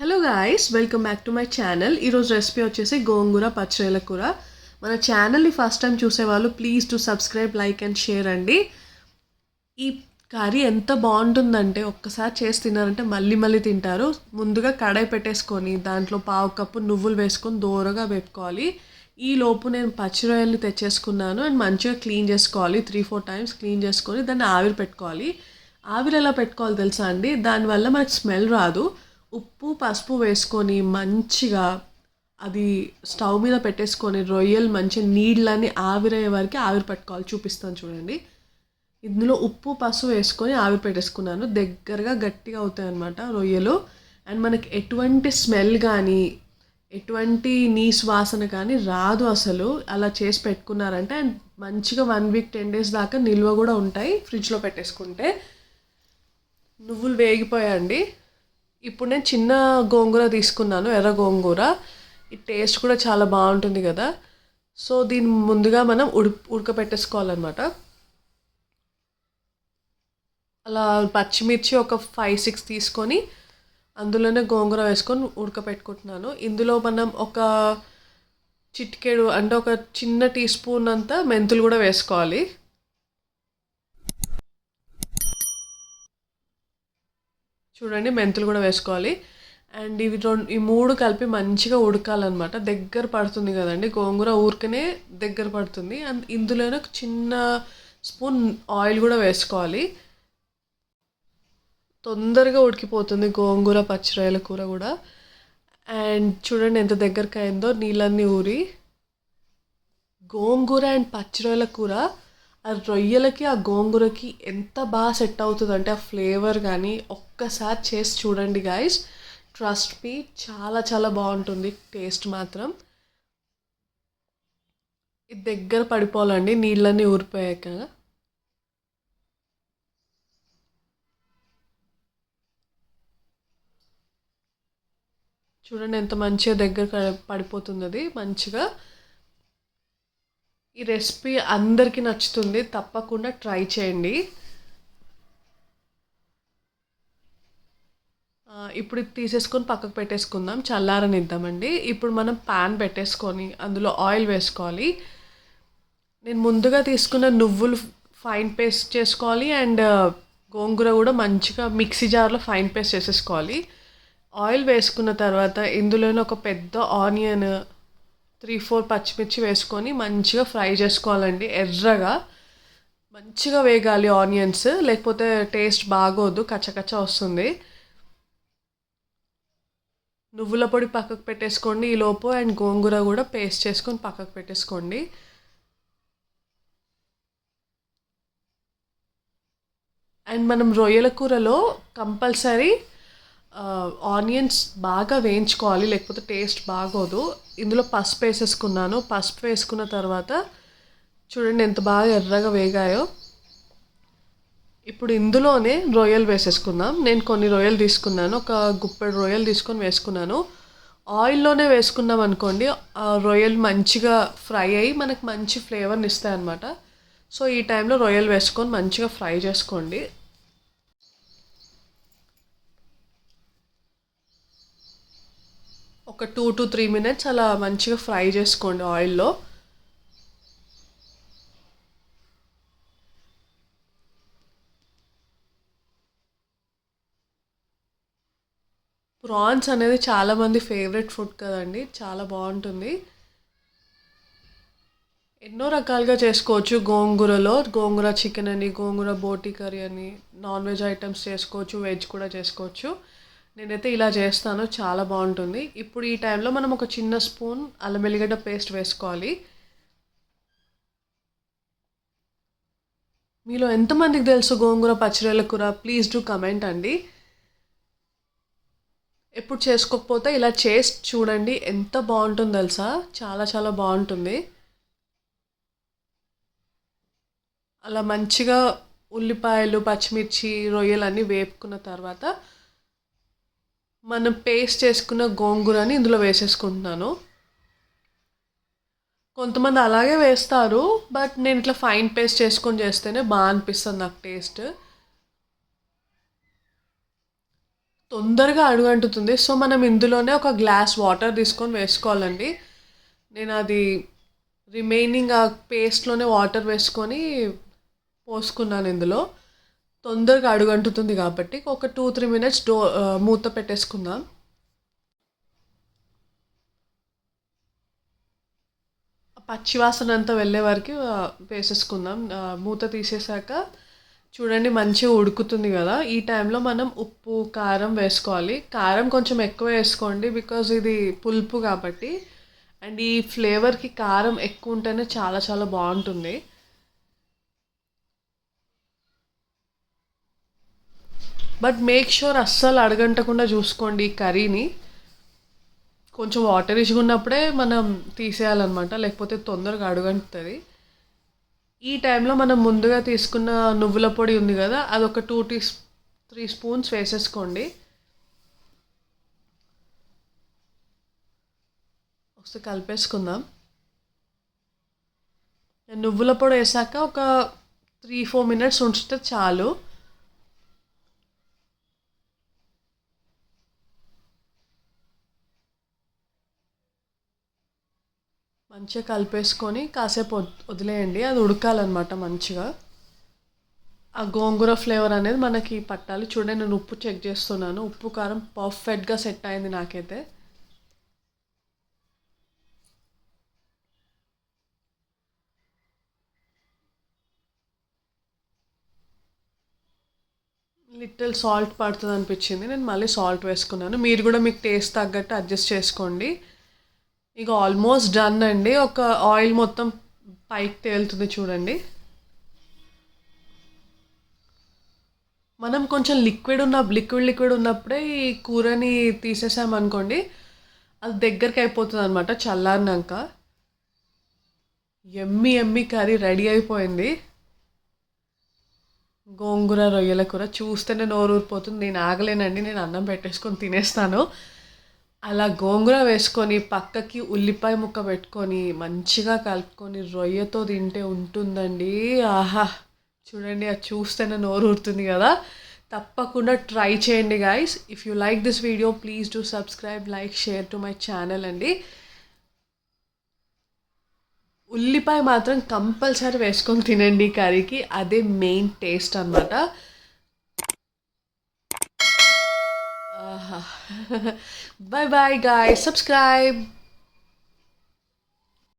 Hello guys welcome back to my channel ఈరోజు recipe వచ్చేసి గోంగూర పచ్చరేల కూర. మన ఛానల్ని ఫస్ట్ టైం చూసేవాళ్ళు please to subscribe like and share అండి. ఈ కర్రీ ఎంత బాగుంటుందంటే ఒక్కసారి చేసి తిన్నారంటే మళ్ళీ మళ్ళీ తింటారు. ముందుగా కడాయి పెట్టేసుకొని దాంట్లో పావు కప్పు నువ్వులు వేసుకొని దూరగా వేపుకోవాలి. ఈ లోపు నేను పచ్చిరొయ్యల్ని తెచ్చేసుకున్నాను. అండ్ మంచిగా క్లీన్ చేసుకోవాలి. త్రీ ఫోర్ టైమ్స్ క్లీన్ చేసుకొని దాన్ని ఆవిరి పెట్టుకోవాలి. ఆవిరి ఎలా పెట్టుకోవాలి తెలుసా అండి? దానివల్ల మనకు స్మెల్ రాదు. ఉప్పు పసుపు వేసుకొని మంచిగా అది స్టవ్ మీద పెట్టేసుకొని రొయ్యలు మంచిగా నీళ్ళని ఆవిరయ్యే వరకు ఆవిరి పెట్టుకోవాలి చూపిస్తాను చూడండి. ఇందులో ఉప్పు పసుపు వేసుకొని ఆవిరి పెట్టేసుకున్నాను. దగ్గరగా గట్టిగా అవుతాయి అనమాట రొయ్యలు. అండ్ మనకి ఎటువంటి స్మెల్ కానీ ఎటువంటి నీ వాసన కానీ రాదు అసలు. అలా చేసి పెట్టుకున్నారంటే అండ్ మంచిగా వన్ వీక్ టెన్ డేస్ దాకా నిల్వ కూడా ఉంటాయి ఫ్రిడ్జ్లో పెట్టేసుకుంటే. నువ్వులు వేగిపోయాయండి. ఇప్పుడు నేను చిన్న గోంగూర తీసుకున్నాను ఎర్ర గోంగూర. ఈ టేస్ట్ కూడా చాలా బాగుంటుంది కదా. సో దీన్ని ముందుగా మనం ఉడి ఉడకపెట్టేసుకోవాలన్నమాట. అలా పచ్చిమిర్చి ఒక ఫైవ్ సిక్స్ తీసుకొని అందులోనే గోంగూర వేసుకొని ఉడకపెట్టుకుంటున్నాను. ఇందులో మనం ఒక చిటికెడు అంటే ఒక చిన్న టీ స్పూన్ అంతా మెంతులు కూడా వేసుకోవాలి. చూడండి మెంతులు కూడా వేసుకోవాలి. అండ్ ఇవి రెండు ఈ మూడు కలిపి మంచిగా ఉడకాలన్నమాట. దగ్గర పడుతుంది కదండి గోంగూర ఊరికనే దగ్గర పడుతుంది. అండ్ ఇందులోనే ఒక చిన్న స్పూన్ ఆయిల్ కూడా వేసుకోవాలి. తొందరగా ఉడికిపోతుంది గోంగూర పచ్చిరాయల కూర కూడా. అండ్ చూడండి ఎంత దగ్గరకు అయిందో నీళ్ళన్నీ ఊరి. గోంగూర అండ్ పచ్చిరాయల కూర ఆ రొయ్యలకి ఆ గోంగూరకి ఎంత బాగా సెట్ అవుతుందంటే ఆ ఫ్లేవర్ కానీ ఒక్కసారి చేసి చూడండి గాయస్ ట్రస్ట్ మీ చాలా చాలా బాగుంటుంది. టేస్ట్ మాత్రం. ఇది దగ్గర పడిపోవాలండి నీళ్ళన్నీ ఊరిపోయాక. చూడండి ఎంత మంచిగా దగ్గర పడిపోతుంది అది. మంచిగా ఈ రెసిపీ అందరికీ నచ్చుతుంది. తప్పకుండా ట్రై చేయండి. ఇప్పుడు ఇది తీసేసుకొని పక్కకు పెట్టేసుకుందాం. చల్లారనిద్దామండి ఇప్పుడు మనం ప్యాన్ పెట్టేసుకొని అందులో ఆయిల్ వేసుకోవాలి. నేను ముందుగా తీసుకున్న నువ్వులు ఫైన్ పేస్ట్ చేసుకోవాలి అండ్ గోంగూర కూడా మంచిగా మిక్సీ జార్లో ఫైన్ పేస్ట్ చేసేసుకోవాలి. ఆయిల్ వేసుకున్న తర్వాత ఇందులోనే ఒక పెద్ద ఆనియన్ త్రీ ఫోర్ పచ్చిమిర్చి వేసుకొని మంచిగా ఫ్రై చేసుకోవాలండి. ఎర్రగా మంచిగా వేగాలి ఆనియన్స్ లేకపోతే టేస్ట్ బాగోదు కచ్చకచ్చ వస్తుంది. నువ్వుల పొడి పక్కకు పెట్టేసుకోండి ఈ లోపు అండ్ గోంగూర కూడా పేస్ట్ చేసుకొని పక్కకు పెట్టేసుకోండి. అండ్ మనం రొయ్యల కూరలో కంపల్సరీ ఆనియన్స్ బాగా వేయించుకోవాలి లేకపోతే టేస్ట్ బాగోదు. ఇందులో పసుపు వేసేసుకున్నాను. పసుపు వేసుకున్న తర్వాత చూడండి ఎంత బాగా ఎర్రగా వేగాయో. ఇప్పుడు ఇందులోనే రొయ్యలు వేసేసుకుందాం. నేను కొన్ని రొయ్యలు తీసుకున్నాను. ఒక గుప్పెడు రొయ్యలు తీసుకొని వేసుకున్నాను. ఆయిల్లోనే వేసుకున్నాం అనుకోండి ఆ రొయ్యలు మంచిగా ఫ్రై అయ్యి మనకు మంచి ఫ్లేవర్ని ఇస్తాయి అన్నమాట. సో ఈ టైంలో రొయ్యలు వేసుకొని మంచిగా ఫ్రై చేసుకోండి. ఒక టూ టు త్రీ మినిట్స్ అలా మంచిగా ఫ్రై చేసుకోండి ఆయిల్లో. ప్రాన్స్ అనేది చాలామంది ఫేవరెట్ ఫుడ్ కదండి. చాలా బాగుంటుంది. ఎన్నో రకాలుగా చేసుకోవచ్చు. గోంగూరలో గోంగూర చికెన్ అని గోంగూర బోటి కర్రీ అని నాన్ వెజ్ ఐటమ్స్ చేసుకోవచ్చు వెజ్ కూడా చేసుకోవచ్చు. నేనైతే ఇలా చేస్తాను. చాలా బాగుంటుంది. ఇప్పుడు ఈ టైంలో మనం ఒక చిన్న స్పూన్ అల్లం వెల్లిగడ్డ పేస్ట్ వేసుకోవాలి. మీలో ఎంతమందికి తెలుసు గోంగూర పచ్చిరొయ్యల కూర? ప్లీజ్ డూ కమెంట్ అండి. ఎప్పుడు చేసుకోకపోతే ఇలా చేసి చూడండి ఎంత బాగుంటుందో తెలుసా? చాలా చాలా బాగుంటుంది. అలా మంచిగా ఉల్లిపాయలు పచ్చిమిర్చి రొయ్యలు అన్నీ వేపుకున్న తర్వాత మనం పేస్ట్ చేసుకున్న గోంగూరని ఇందులో వేసేసుకుంటున్నాను. కొంతమంది అలాగే వేస్తారు బట్ నేను ఇట్లా ఫైన్ పేస్ట్ చేసుకొని చేస్తేనే బాగా అనిపిస్తుంది నాకు టేస్ట్. తొందరగా అడుగంటుతుంది. సో మనం ఇందులోనే ఒక గ్లాస్ వాటర్ తీసుకొని వేసుకోవాలండి. నేను అది రిమైనింగ్ ఆ పేస్ట్లోనే వాటర్ వేసుకొని పోసుకున్నాను ఇందులో. తొందరగా అడుగంటుతుంది కాబట్టి ఒక టూ త్రీ మినిట్స్ డో మూత పెట్టేసుకుందాం. పచ్చివాసన అంతా వెళ్ళే వరకు వేసేసుకుందాం. మూత తీసేసాక చూడండి మంచిగా ఉడుకుతుంది కదా. ఈ టైంలో మనం ఉప్పు కారం వేసుకోవాలి. కారం కొంచెం ఎక్కువ వేసుకోండి బికాజ్ ఇది పులుపు కాబట్టి. అండ్ ఈ ఫ్లేవర్కి కారం ఎక్కువ ఉంటేనే చాలా చాలా బాగుంటుంది. బట్ మేక్ షూర్ అస్సలు అడగంటకుండా చూసుకోండి ఈ కర్రీని. కొంచెం వాటర్ ఉన్నప్పుడే మనం తీసేయాలన్నమాట. లేకపోతే తొందరగా అడుగంటుంది ఈ టైంలో మనం ముందుగా తీసుకున్న నువ్వుల పొడి ఉంది కదా అది ఒక టూ టీ త్రీ స్పూన్స్ వేసేసుకోండి. ఒకసారి కలిపేసుకుందాం. నువ్వుల పొడి వేసాక ఒక త్రీ ఫోర్ మినిట్స్ ఉంచితే చాలు. మంచిగా కలిపేసుకొని కాసేపు వదిలేయండి. అది ఉడకాలన్నమాట మంచిగా. ఆ గోంగూర ఫ్లేవర్ అనేది మనకి పట్టాలి. చూడండి నేను ఉప్పు చెక్ చేస్తున్నాను. ఉప్పు కారం పర్ఫెక్ట్గా సెట్ అయింది నాకైతే. లిటిల్ సాల్ట్ పడుతుంది అనిపించింది నేను మళ్ళీ సాల్ట్ వేసుకున్నాను. మీరు కూడా మీకు టేస్ట్ తగ్గట్టు అడ్జస్ట్ చేసుకోండి. ఇక ఆల్మోస్ట్ డన్ అండి. ఒక ఆయిల్ మొత్తం పైకి తేలుతుంది చూడండి. మనం కొంచెం లిక్విడ్ ఉన్న లిక్విడ్ లిక్విడ్ ఉన్నప్పుడే ఈ కూరని తీసేసామనుకోండి అది దగ్గరికి అయిపోతుంది అనమాట చల్లారినాక. ఎమ్మి ఎమ్మి కర్రీ రెడీ అయిపోయింది. గోంగూర రొయ్యల కూర చూస్తేనే నోరు ఊరిపోతుంది నేను ఆగలేనండి నేను అన్నం పెట్టేసుకొని తినేస్తాను. అలా గోంగూర వేసుకొని పక్కకి ఉల్లిపాయ ముక్క పెట్టుకొని మంచిగా కలుపుకొని రొయ్యతో తింటే ఉంటుందండి. ఆహా చూడండి అది చూస్తేనే నోరు ఊరుతుంది కదా. తప్పకుండా ట్రై చేయండి guys if you like this video please do subscribe like share to my channel అండి. ఉల్లిపాయ మాత్రం కంపల్సరీ వేసుకొని తినండి కర్రీకి. అదే మెయిన్ టేస్ట్ అనమాట bye bye, guys. Subscribe.